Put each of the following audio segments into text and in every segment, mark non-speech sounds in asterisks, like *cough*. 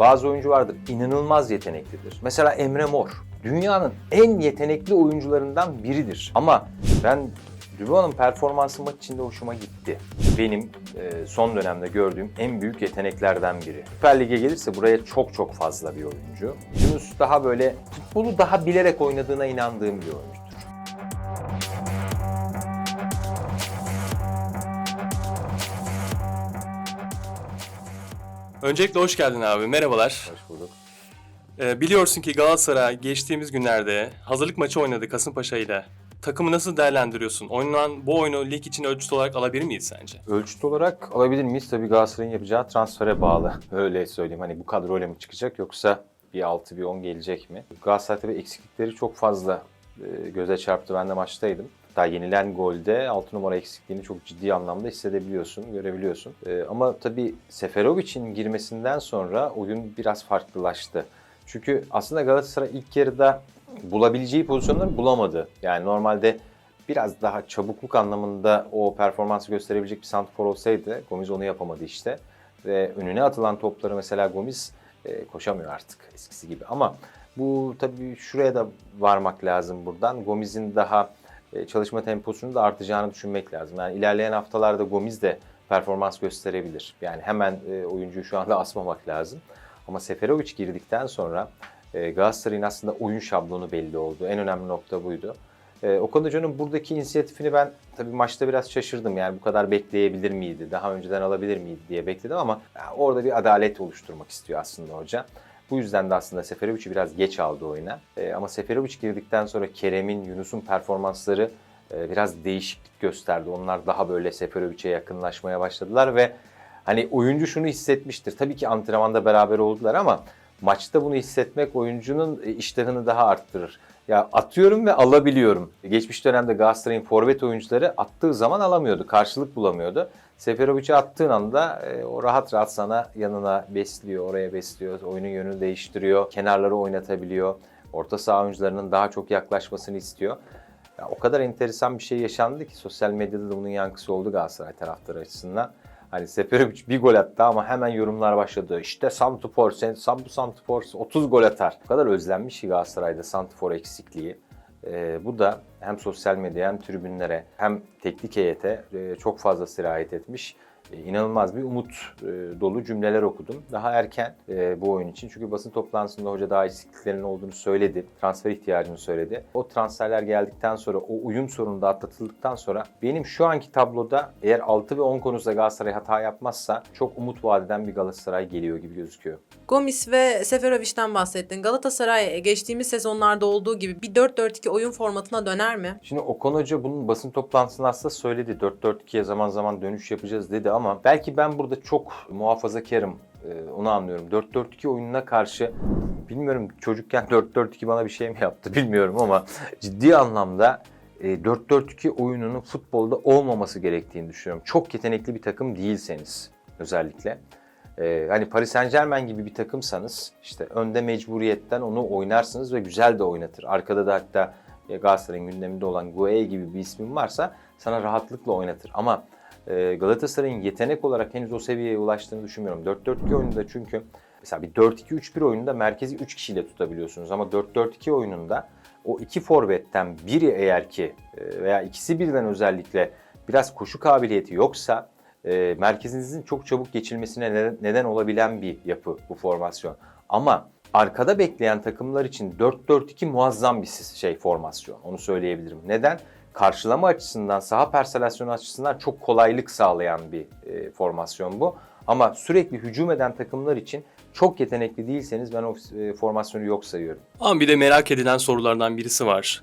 Bazı oyuncu vardır inanılmaz yeteneklidir. Mesela Emre Mor. Dünyanın en yetenekli oyuncularından biridir. Ama ben Dubois'un performansı maç içinde hoşuma gitti. Benim e, son dönemde gördüğüm en büyük yeteneklerden biri. Süper Lig'e gelirse buraya çok çok fazla bir oyuncu. Yunus daha böyle futbolu daha bilerek oynadığına inandığım bir oyuncudur. Öncelikle hoş geldin abi. Merhabalar. Hoş bulduk. Ee, biliyorsun ki Galatasaray geçtiğimiz günlerde hazırlık maçı oynadı Kasımpaşa ile. Takımı nasıl değerlendiriyorsun? Oynanan bu oyunu lig için ölçüt olarak alabilir miyiz sence? Ölçüt olarak alabilir miyiz? Tabii Galatasaray'ın yapacağı transfere bağlı. *laughs* Öyle söyleyeyim. Hani bu kadroyla mı çıkacak yoksa bir 6 bir 10 gelecek mi? Galatasaray tabii eksiklikleri çok fazla e, göze çarptı. Ben de maçtaydım. Hatta yenilen golde 6 numara eksikliğini çok ciddi anlamda hissedebiliyorsun, görebiliyorsun. E, ama tabii Seferovic'in girmesinden sonra oyun biraz farklılaştı. Çünkü aslında Galatasaray ilk yarıda bulabileceği pozisyonları bulamadı. Yani normalde biraz daha çabukluk anlamında o performansı gösterebilecek bir santrfor olsaydı Gomis onu yapamadı işte. Ve önüne atılan topları mesela Gomis e, koşamıyor artık eskisi gibi. Ama bu tabii şuraya da varmak lazım buradan. Gomis'in daha çalışma temposunun da artacağını düşünmek lazım. Yani ilerleyen haftalarda Gomis de performans gösterebilir. Yani hemen e, oyuncuyu şu anda *laughs* asmamak lazım. Ama Seferovic girdikten sonra e, Galatasaray'ın aslında oyun şablonu belli oldu. En önemli nokta buydu. E, Okan Hoca'nın buradaki inisiyatifini ben tabii maçta biraz şaşırdım. Yani bu kadar bekleyebilir miydi, daha önceden alabilir miydi diye bekledim ama orada bir adalet oluşturmak istiyor aslında hoca. Bu yüzden de aslında Seferovic'i biraz geç aldı oyuna. E, ama Seferovic girdikten sonra Kerem'in, Yunus'un performansları e, biraz değişiklik gösterdi. Onlar daha böyle Seferovic'e yakınlaşmaya başladılar ve hani oyuncu şunu hissetmiştir. Tabii ki antrenmanda beraber oldular ama maçta bunu hissetmek oyuncunun e, iştahını daha arttırır. Ya atıyorum ve alabiliyorum. Geçmiş dönemde Galatasaray'ın forvet oyuncuları attığı zaman alamıyordu, karşılık bulamıyordu. Seferovic'e attığın anda e, o rahat rahat sana yanına besliyor, oraya besliyor, oyunun yönünü değiştiriyor, kenarları oynatabiliyor. Orta saha oyuncularının daha çok yaklaşmasını istiyor. Ya, o kadar enteresan bir şey yaşandı ki sosyal medyada da bunun yankısı oldu Galatasaray taraftarı açısından. Hani Seferovic bir gol attı ama hemen yorumlar başladı. İşte Santifor, sen Sam- Santifor 30 gol atar. O kadar özlenmiş ki Galatasaray'da Santifor eksikliği. Ee, bu da hem sosyal medyaya hem tribünlere hem teknik heyete e, çok fazla sirayet etmiş. İnanılmaz bir umut e, dolu cümleler okudum. Daha erken e, bu oyun için. Çünkü basın toplantısında hoca daha eksikliklerinin olduğunu söyledi. Transfer ihtiyacını söyledi. O transferler geldikten sonra, o uyum sorunu da atlatıldıktan sonra benim şu anki tabloda eğer 6 ve 10 konusunda Galatasaray hata yapmazsa çok umut vadeden bir Galatasaray geliyor gibi gözüküyor. Gomis ve Seferovic'den bahsettin. Galatasaray geçtiğimiz sezonlarda olduğu gibi bir 4-4-2 oyun formatına döner mi? Şimdi Okan Hoca bunun basın toplantısında aslında söyledi. 4-4-2'ye zaman zaman dönüş yapacağız dedi ama belki ben burada çok muhafazakarım. Ee, onu anlıyorum. 4-4-2 oyununa karşı bilmiyorum çocukken 4-4-2 bana bir şey mi yaptı *laughs* bilmiyorum ama ciddi anlamda e, 4-4-2 oyununun futbolda olmaması gerektiğini düşünüyorum. Çok yetenekli bir takım değilseniz özellikle. Ee, hani Paris Saint Germain gibi bir takımsanız işte önde mecburiyetten onu oynarsınız ve güzel de oynatır. Arkada da hatta e, Galatasaray'ın gündeminde olan Gueye gibi bir ismin varsa sana rahatlıkla oynatır. Ama e, Galatasaray'ın yetenek olarak henüz o seviyeye ulaştığını düşünmüyorum. 4-4-2 oyununda çünkü mesela bir 4-2-3-1 oyununda merkezi 3 kişiyle tutabiliyorsunuz ama 4-4-2 oyununda o iki forvetten biri eğer ki e, veya ikisi birden özellikle biraz koşu kabiliyeti yoksa e, merkezinizin çok çabuk geçilmesine neden, olabilen bir yapı bu formasyon. Ama arkada bekleyen takımlar için 4-4-2 muazzam bir şey formasyon. Onu söyleyebilirim. Neden? Karşılama açısından, saha perselasyonu açısından çok kolaylık sağlayan bir e, formasyon bu. Ama sürekli hücum eden takımlar için çok yetenekli değilseniz ben o e, formasyonu yok sayıyorum. Ama bir de merak edilen sorulardan birisi var.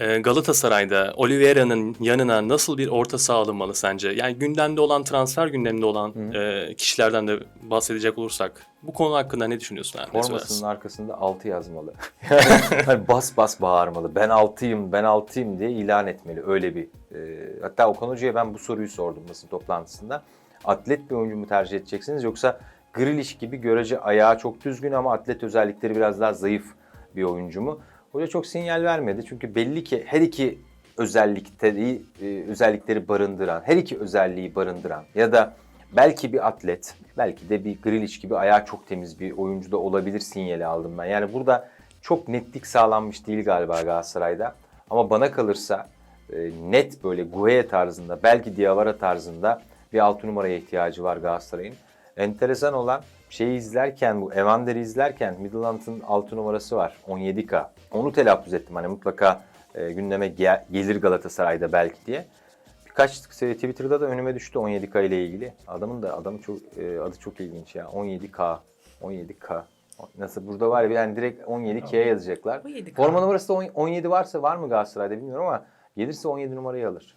Ee, Galatasaray'da Oliveira'nın yanına nasıl bir orta saha alınmalı sence? Yani gündemde olan, transfer gündeminde olan e, kişilerden de bahsedecek olursak bu konu hakkında ne düşünüyorsun? abi? Ne Formasının söylersin? arkasında 6 yazmalı. *laughs* Yani bas bas bağırmalı. Ben 6'yım, ben 6'yım diye ilan etmeli. Öyle bir. e, hatta Okan Hoca'ya ben bu soruyu sordum basın toplantısında. Atlet bir oyuncu mu tercih edeceksiniz yoksa Grealish gibi görece ayağı çok düzgün ama atlet özellikleri biraz daha zayıf bir oyuncu mu? Hoca çok sinyal vermedi. Çünkü belli ki her iki özellikleri, e, özellikleri barındıran, her iki özelliği barındıran ya da belki bir atlet, belki de bir Grealish gibi ayağı çok temiz bir oyuncu da olabilir sinyali aldım ben. Yani burada çok netlik sağlanmış değil galiba Galatasaray'da. Ama bana kalırsa e, net böyle Gueye tarzında, belki Diawara tarzında bir 6 numaraya ihtiyacı var Galatasaray'ın. Enteresan olan şeyi izlerken, bu Evander'i izlerken Midland'ın 6 numarası var. 17K. Onu telaffuz ettim hani mutlaka e, gündeme gel- gelir Galatasaray'da belki diye. Birkaç Twitter'da da önüme düştü 17K ile ilgili. Adamın da adamın çok e, adı çok ilginç ya. 17K. 17K. Nasıl burada var ya yani direkt 17K'ye yazacaklar. 17K. Forma numarası da on- 17 varsa var mı Galatasaray'da bilmiyorum ama gelirse 17 numarayı alır.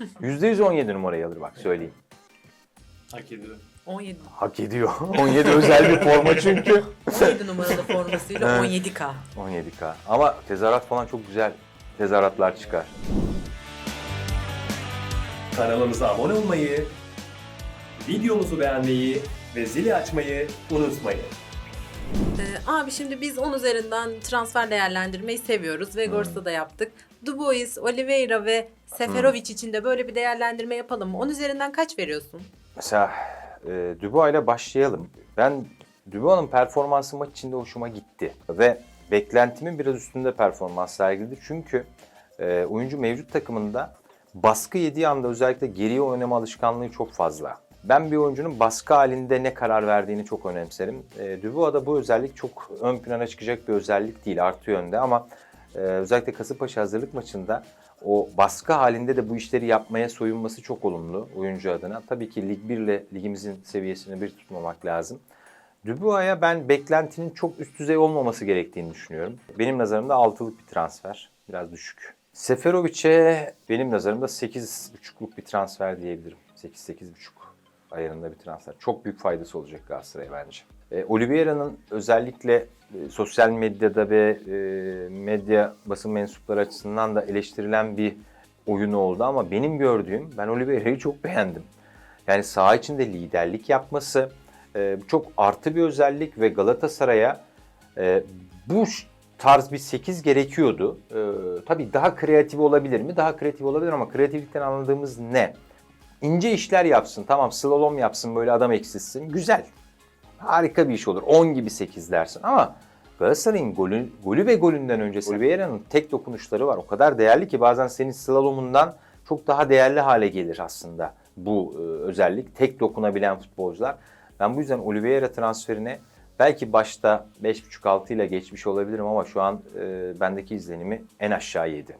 *laughs* %100 17 numarayı alır bak söyleyeyim. Hak ediyor. 17. Hak ediyor. *laughs* 17 özel bir forma çünkü. 17 numaralı formasıyla Evet. 17K. 17K. Ama tezahürat falan çok güzel tezahüratlar çıkar. Kanalımıza abone olmayı, videomuzu beğenmeyi ve zili açmayı unutmayın. Ee, abi şimdi biz 10 üzerinden transfer değerlendirmeyi seviyoruz. Vegors'ta da yaptık. Dubois, Oliveira ve Seferovic için de böyle bir değerlendirme yapalım mı? 10 üzerinden kaç veriyorsun? Mesela e, Dubois ile başlayalım. Ben Dubois'ın performansı maç içinde hoşuma gitti. Ve beklentimin biraz üstünde performans sergiledi. Çünkü e, oyuncu mevcut takımında baskı yediği anda özellikle geriye oynama alışkanlığı çok fazla. Ben bir oyuncunun baskı halinde ne karar verdiğini çok önemserim. E, Dubois'da bu özellik çok ön plana çıkacak bir özellik değil, artı yönde ama e, özellikle Kasımpaşa hazırlık maçında o baskı halinde de bu işleri yapmaya soyunması çok olumlu oyuncu adına. Tabii ki Lig 1 ile ligimizin seviyesini bir tutmamak lazım. Dubois'a ben beklentinin çok üst düzey olmaması gerektiğini düşünüyorum. Benim nazarımda 6'lık bir transfer. Biraz düşük. Seferovic'e benim nazarımda 8.5'luk bir transfer diyebilirim. 8-8.5 ayarında bir transfer. Çok büyük faydası olacak Galatasaray'a bence. E, Oliveira'nın özellikle e, sosyal medyada ve e, medya basın mensupları açısından da eleştirilen bir oyunu oldu ama benim gördüğüm ben Oliveira'yı çok beğendim. Yani saha içinde liderlik yapması e, çok artı bir özellik ve Galatasaray'a e, bu tarz bir 8 gerekiyordu. E, tabii daha kreatif olabilir mi? Daha kreatif olabilir ama kreatiflikten anladığımız ne? İnce işler yapsın. Tamam slalom yapsın böyle adam eksilsin. Güzel. Harika bir iş olur. 10 gibi 8 dersin ama Galatasaray'ın golü, golü ve golünden önce Oliveira'nın tek dokunuşları var. O kadar değerli ki bazen senin slalomundan çok daha değerli hale gelir aslında bu e, özellik. Tek dokunabilen futbolcular. Ben bu yüzden Oliveira transferine belki başta 5.5-6 ile geçmiş olabilirim ama şu an e, bendeki izlenimi en aşağı 7.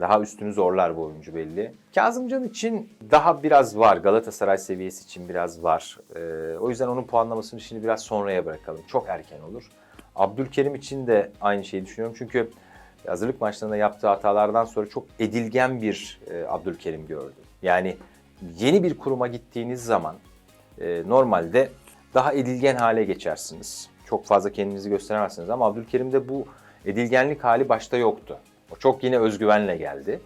Daha üstünü zorlar bu oyuncu belli. Kazımcan için daha biraz var. Galatasaray seviyesi için biraz var. Ee, o yüzden onun puanlamasını şimdi biraz sonraya bırakalım. Çok erken olur. Abdülkerim için de aynı şeyi düşünüyorum. Çünkü hazırlık maçlarında yaptığı hatalardan sonra çok edilgen bir e, Abdülkerim gördüm. Yani yeni bir kuruma gittiğiniz zaman e, normalde daha edilgen hale geçersiniz. Çok fazla kendinizi gösteremezsiniz ama Abdülkerim'de bu edilgenlik hali başta yoktu. O çok yine özgüvenle geldi.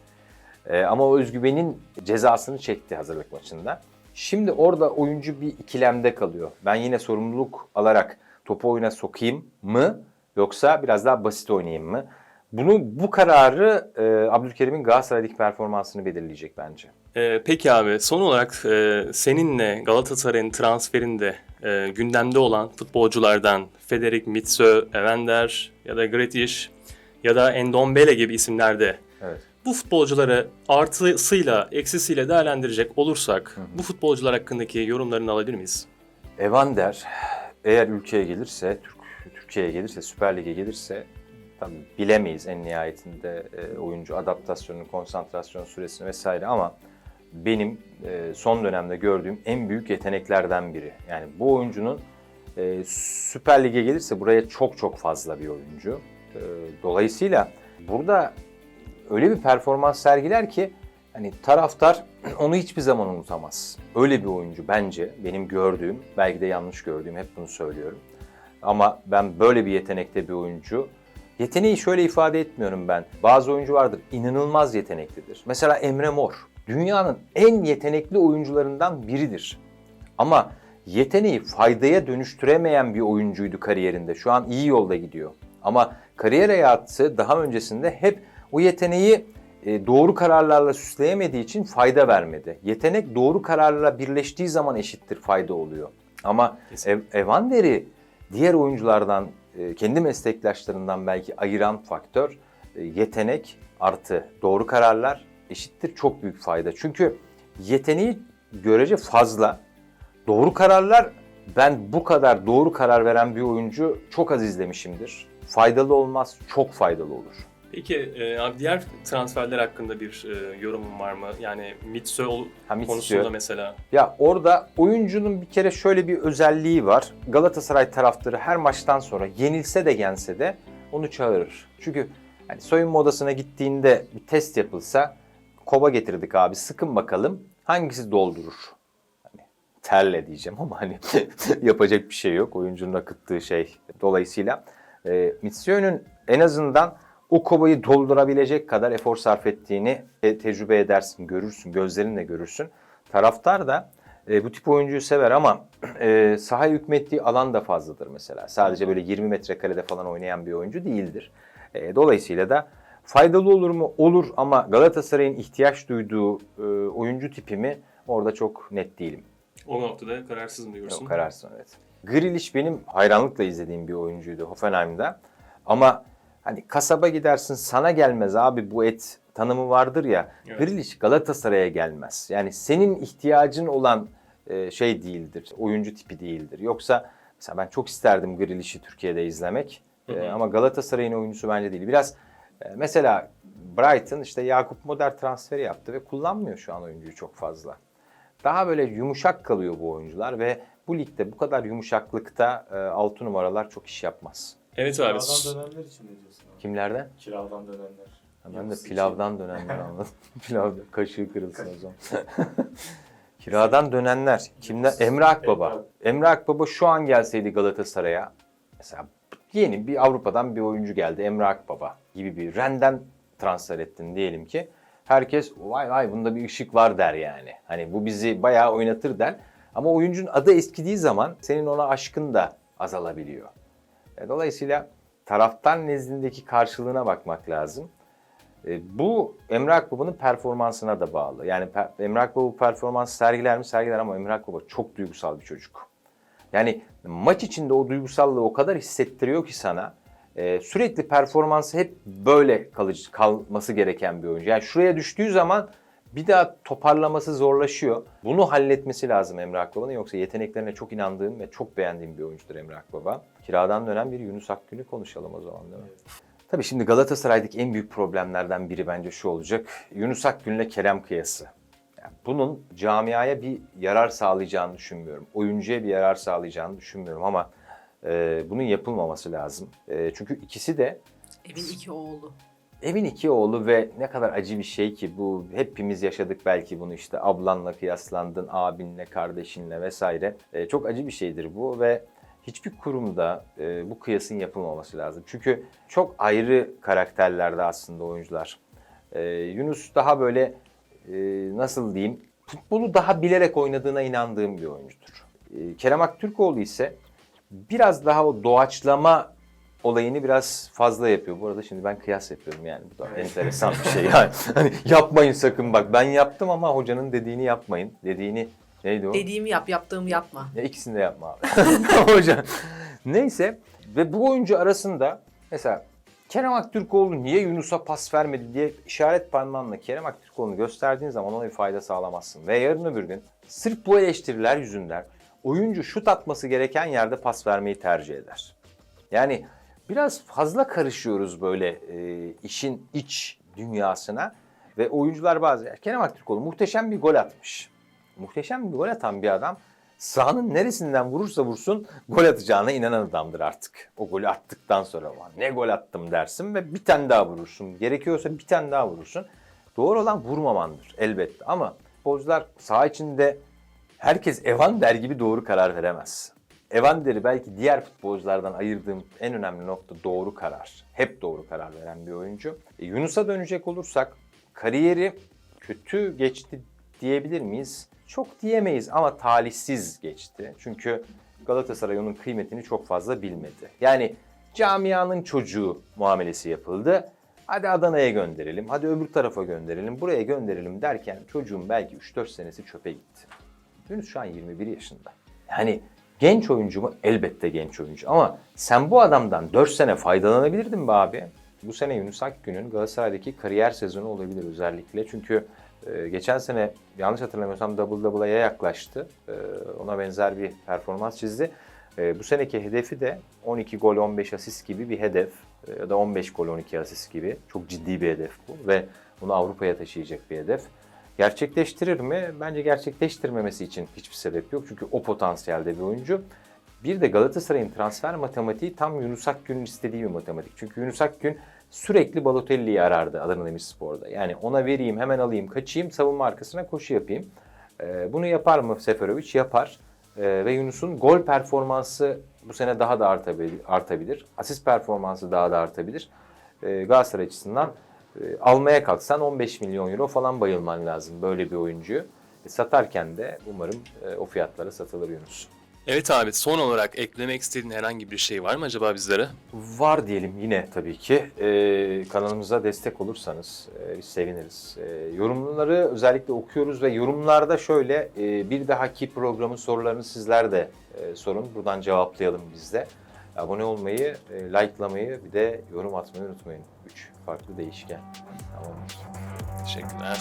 Ee, ama o özgüvenin cezasını çekti hazırlık maçında. Şimdi orada oyuncu bir ikilemde kalıyor. Ben yine sorumluluk alarak topu oyuna sokayım mı yoksa biraz daha basit oynayayım mı? Bunu bu kararı e, Abdülkerim'in Galatasaray'daki performansını belirleyecek bence. Ee, peki abi son olarak e, seninle Galatasaray'ın transferinde e, gündemde olan futbolculardan Federic Mitsö, Evander ya da Gretish ya da Endombele gibi isimlerde Evet. bu futbolcuları artısıyla eksisiyle değerlendirecek olursak bu futbolcular hakkındaki yorumlarını alabilir miyiz? Evander eğer ülkeye gelirse, Türk, Türkiye'ye gelirse, Süper Lig'e gelirse tabii bilemeyiz en nihayetinde e, oyuncu adaptasyonunu, konsantrasyon süresini vesaire ama benim e, son dönemde gördüğüm en büyük yeteneklerden biri. Yani bu oyuncunun e, Süper Lig'e gelirse buraya çok çok fazla bir oyuncu. E, dolayısıyla burada öyle bir performans sergiler ki hani taraftar *clears throat* onu hiçbir zaman unutamaz. Öyle bir oyuncu bence benim gördüğüm, belki de yanlış gördüğüm hep bunu söylüyorum. Ama ben böyle bir yetenekte bir oyuncu Yeteneği şöyle ifade etmiyorum ben. Bazı oyuncu vardır inanılmaz yeteneklidir. Mesela Emre Mor dünyanın en yetenekli oyuncularından biridir. Ama yeteneği faydaya dönüştüremeyen bir oyuncuydu kariyerinde. Şu an iyi yolda gidiyor. Ama kariyer hayatı daha öncesinde hep o yeteneği e, doğru kararlarla süsleyemediği için fayda vermedi. Yetenek doğru kararlarla birleştiği zaman eşittir fayda oluyor. Ama Ev, Evander'i diğer oyunculardan, e, kendi meslektaşlarından belki ayıran faktör e, yetenek artı doğru kararlar eşittir çok büyük fayda. Çünkü yeteneği görece fazla. Doğru kararlar ben bu kadar doğru karar veren bir oyuncu çok az izlemişimdir. Faydalı olmaz, çok faydalı olur. Peki e, abi diğer transferler hakkında bir e, yorumun var mı? Yani Mitsu. konusunda mesela. Ya orada oyuncunun bir kere şöyle bir özelliği var. Galatasaray taraftarı her maçtan sonra yenilse de yense de onu çağırır. Çünkü hani soyunma odasına gittiğinde bir test yapılsa kova getirdik abi sıkın bakalım hangisi doldurur? Hani terle diyeceğim ama hani *laughs* yapacak bir şey yok oyuncunun akıttığı şey dolayısıyla. E, Mitsuyo'nun en azından o kovayı doldurabilecek kadar efor sarf ettiğini te- tecrübe edersin, görürsün, gözlerinle görürsün. Taraftar da e, bu tip oyuncuyu sever ama *clears throat* e, sahaya hükmettiği alan da fazladır mesela. Sadece böyle 20 metrekarede falan oynayan bir oyuncu değildir. E, dolayısıyla da faydalı olur mu? Olur ama Galatasaray'ın ihtiyaç duyduğu e, oyuncu tipimi orada çok net değilim. O noktada kararsız mı diyorsun? Yok kararsın evet. Grealish benim hayranlıkla izlediğim bir oyuncuydu Hoffenheim'da. Ama hani kasaba gidersin sana gelmez abi bu et tanımı vardır ya. Evet. Grealish Galatasaray'a gelmez. Yani senin ihtiyacın olan e, şey değildir. Oyuncu tipi değildir. Yoksa mesela ben çok isterdim Grealish'i Türkiye'de izlemek. E, Hı hı. ama Galatasaray'ın oyuncusu bence değil. Biraz e, mesela Brighton işte Yakup Moder transferi yaptı ve kullanmıyor şu an oyuncuyu çok fazla daha böyle yumuşak kalıyor bu oyuncular ve bu ligde bu kadar yumuşaklıkta e, 6 numaralar çok iş yapmaz. Evet abi. Kiradan dönenler için ne diyorsun abi? Kimlerden? Kiradan dönenler. Ha, Ben de Yapısı pilavdan *laughs* dönenler anladım. *laughs* Pilavda kaşığı kırılsın o zaman. *laughs* Kiradan dönenler. Kimler? Emre Akbaba. Emre Akbaba şu an gelseydi Galatasaray'a mesela yeni bir Avrupa'dan bir oyuncu geldi Emre Akbaba gibi bir Ren'den transfer ettin diyelim ki. Herkes vay vay bunda bir ışık var der yani. Hani bu bizi bayağı oynatır der. Ama oyuncunun adı eskidiği zaman senin ona aşkın da azalabiliyor. E, Dolayısıyla taraftar nezdindeki karşılığına bakmak lazım. E, bu Emre Akbaba'nın performansına da bağlı. Yani Emre Akbaba bu performansı sergiler mi? Sergiler ama Emre Akbaba çok duygusal bir çocuk. Yani maç içinde o duygusallığı o kadar hissettiriyor ki sana. e, sürekli performansı hep böyle kalıcı kalması gereken bir oyuncu. Yani şuraya düştüğü zaman bir daha toparlaması zorlaşıyor. Bunu halletmesi lazım Emre Akbaba'nın. Yoksa yeteneklerine çok inandığım ve çok beğendiğim bir oyuncudur Emre Akbaba. Kiradan dönen bir Yunus Akgün'ü konuşalım o zaman değil mi? Tabii şimdi Galatasaray'daki en büyük problemlerden biri bence şu olacak. Yunus Akgün'le Kerem kıyası. Yani bunun camiaya bir yarar sağlayacağını düşünmüyorum. Oyuncuya bir yarar sağlayacağını düşünmüyorum ama e, bunun yapılmaması lazım. E, çünkü ikisi de Evin iki oğlu. Evin iki oğlu ve ne kadar acı bir şey ki bu hepimiz yaşadık belki bunu işte ablanla kıyaslandın, abinle, kardeşinle vesaire. E, çok acı bir şeydir bu ve hiçbir kurumda e, bu kıyasın yapılmaması lazım. Çünkü çok ayrı karakterlerde aslında oyuncular. E, Yunus daha böyle e, nasıl diyeyim futbolu daha bilerek oynadığına inandığım bir oyuncudur. E, Kerem Aktürkoğlu ise biraz daha o doğaçlama olayını biraz fazla yapıyor. Bu arada şimdi ben kıyas yapıyorum yani. Bu da *laughs* enteresan bir şey. Yani hani yapmayın sakın bak. Ben yaptım ama hocanın dediğini yapmayın. Dediğini neydi o? Dediğimi yap, yaptığımı yapma. Ya ikisini de yapma abi. *laughs* Hocam. Neyse ve bu oyuncu arasında mesela Kerem Aktürkoğlu niye Yunus'a pas vermedi diye işaret parmağınla Kerem Aktürkoğlu'nu gösterdiğin zaman ona bir fayda sağlamazsın. Ve yarın öbür gün sırf bu eleştiriler yüzünden oyuncu şut atması gereken yerde pas vermeyi tercih eder. Yani biraz fazla karışıyoruz böyle e, işin iç dünyasına ve oyuncular bazı Kerem Aktürkoğlu muhteşem bir gol atmış. Muhteşem bir gol atan bir adam sahanın neresinden vurursa vursun gol atacağına inanan adamdır artık. O golü attıktan sonra "Ulan ne gol attım dersin ve bir tane daha vurursun. Gerekiyorsa bir tane daha vurursun. Doğru olan vurmamandır elbette ama futbolcular saha içinde herkes Evander gibi doğru karar veremez. Evander'i belki diğer futbolculardan ayırdığım en önemli nokta doğru karar. Hep doğru karar veren bir oyuncu. E, Yunus'a dönecek olursak kariyeri kötü geçti diyebilir miyiz? Çok diyemeyiz ama talihsiz geçti. Çünkü Galatasaray onun kıymetini çok fazla bilmedi. Yani camianın çocuğu muamelesi yapıldı. Hadi Adana'ya gönderelim, hadi öbür tarafa gönderelim, buraya gönderelim derken çocuğun belki 3-4 senesi çöpe gitti. Yunus şu an 21 yaşında. Yani genç oyuncu mu? Elbette genç oyuncu. Ama sen bu adamdan 4 sene faydalanabilirdin be abi. Bu sene Yunus Akgün'ün Galatasaray'daki kariyer sezonu olabilir özellikle. Çünkü e, geçen sene yanlış hatırlamıyorsam double double'a yaklaştı. E, ona benzer bir performans çizdi. E, bu seneki hedefi de 12 gol 15 asist gibi bir hedef. E, ya da 15 gol 12 asist gibi. Çok ciddi bir hedef bu ve bunu Avrupa'ya taşıyacak bir hedef. Gerçekleştirir mi? Bence gerçekleştirmemesi için hiçbir sebep yok. Çünkü o potansiyelde bir oyuncu. Bir de Galatasaray'ın transfer matematiği tam Yunus Akgün'ün istediği bir matematik. Çünkü Yunus Akgün sürekli Balotelli'yi arardı Adana Demirspor'da. Yani ona vereyim, hemen alayım, kaçayım, savunma arkasına koşu yapayım. Ee, bunu yapar mı Seferovic? Yapar. Ee, ve Yunus'un gol performansı bu sene daha da artabilir. artabilir. Asist performansı daha da artabilir. Ee, Galatasaray açısından e, almaya kalksan 15 milyon euro falan bayılman lazım böyle bir oyuncuyu. E, satarken de umarım e, o fiyatlara satılır Yunus. Evet abi son olarak eklemek istediğin herhangi bir şey var mı acaba bizlere? Var diyelim yine tabii ki. Ee, kanalımıza destek olursanız e, biz seviniriz. Ee, yorumları özellikle okuyoruz ve yorumlarda şöyle e, bir dahaki programın sorularını sizler de e, sorun. Buradan cevaplayalım biz de. Abone olmayı, e, likelamayı bir de yorum atmayı unutmayın. Üç farklı değişken. Tamamdır. Teşekkürler.